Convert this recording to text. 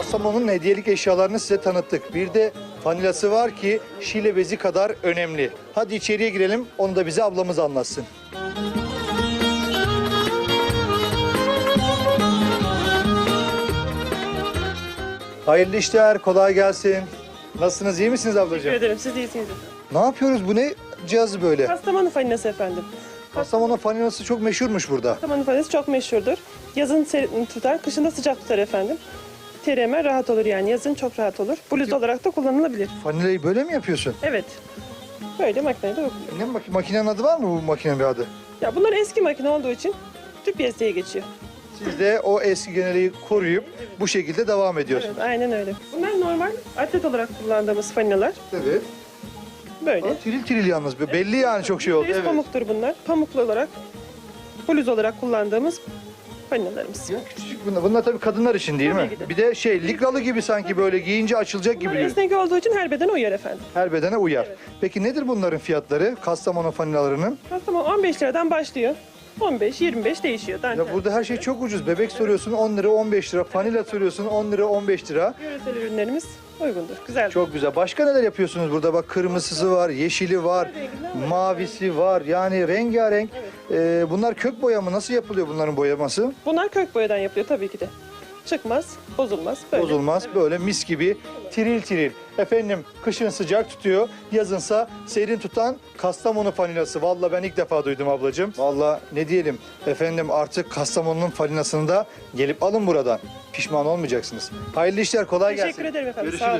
Kastamonu'nun hediyelik eşyalarını size tanıttık. Bir de fanilası var ki şile bezi kadar önemli. Hadi içeriye girelim onu da bize ablamız anlatsın. Hayırlı işler, kolay gelsin. Nasılsınız, iyi misiniz ablacığım? Teşekkür ederim. Siz iyisiniz. Ne yapıyoruz? Bu ne cihazı böyle? Kastamonu falinası efendim. Kastamonu falinası çok meşhurmuş burada. Kastamonu falinası çok meşhurdur. Yazın tutar, kışın da sıcak tutar efendim. Teri hemen rahat olur yani. Yazın çok rahat olur. Bluz olarak da kullanılabilir. Fanilayı böyle mi yapıyorsun? Evet. Böyle makinede uyguluyor. Ne mak- makinenin adı var mı bu makinenin bir adı? Ya bunlar eski makine olduğu için tüp yazıya geçiyor. Siz de o eski geneliği koruyup bu şekilde devam ediyorsunuz. Evet, aynen öyle. Bunlar normal atlet olarak kullandığımız falinalar. Evet. Böyle. Aa, Tiril tiril yalnız. Belli yani çok şey oldu. Evet. pamuktur bunlar. Pamuklu olarak, bluz olarak kullandığımız falinalarımız. Ya küçücük bunlar. Bunlar tabii kadınlar için değil Tabii mi? ki de. Bir de şey likralı gibi sanki böyle giyince açılacak gibi. Bunlar duruyor. esnek olduğu için her bedene uyar efendim. Her bedene uyar. Peki nedir bunların fiyatları? Kastamonu fanilalarının? Kastamonu 15 liradan başlıyor. 15-25 değişiyor. Ya burada her şey çok ucuz. Bebek soruyorsun 10 lira 15 lira. Fanila soruyorsun 10 lira 15 lira. Yöresel ürünlerimiz uygundur. Güzel. Çok güzel. Başka neler yapıyorsunuz burada? Bak kırmızısı var, yeşili var. mavisi var. Yani rengarenk. Ee, bunlar kök boya mı? Nasıl yapılıyor bunların boyaması? Bunlar kök boyadan yapılıyor tabii ki de. Çıkmaz, bozulmaz. Böyle. Bozulmaz. Böyle mis gibi tiril tiril. Efendim kışın sıcak tutuyor, yazınsa serin tutan Kastamonu falinası. Valla ben ilk defa duydum ablacığım. Valla ne diyelim efendim artık Kastamonu'nun falinasını da gelip alın buradan. Pişman olmayacaksınız. Hayırlı işler, kolay gelsin. Teşekkür ederim efendim. Sağ Görüşürüz. olun.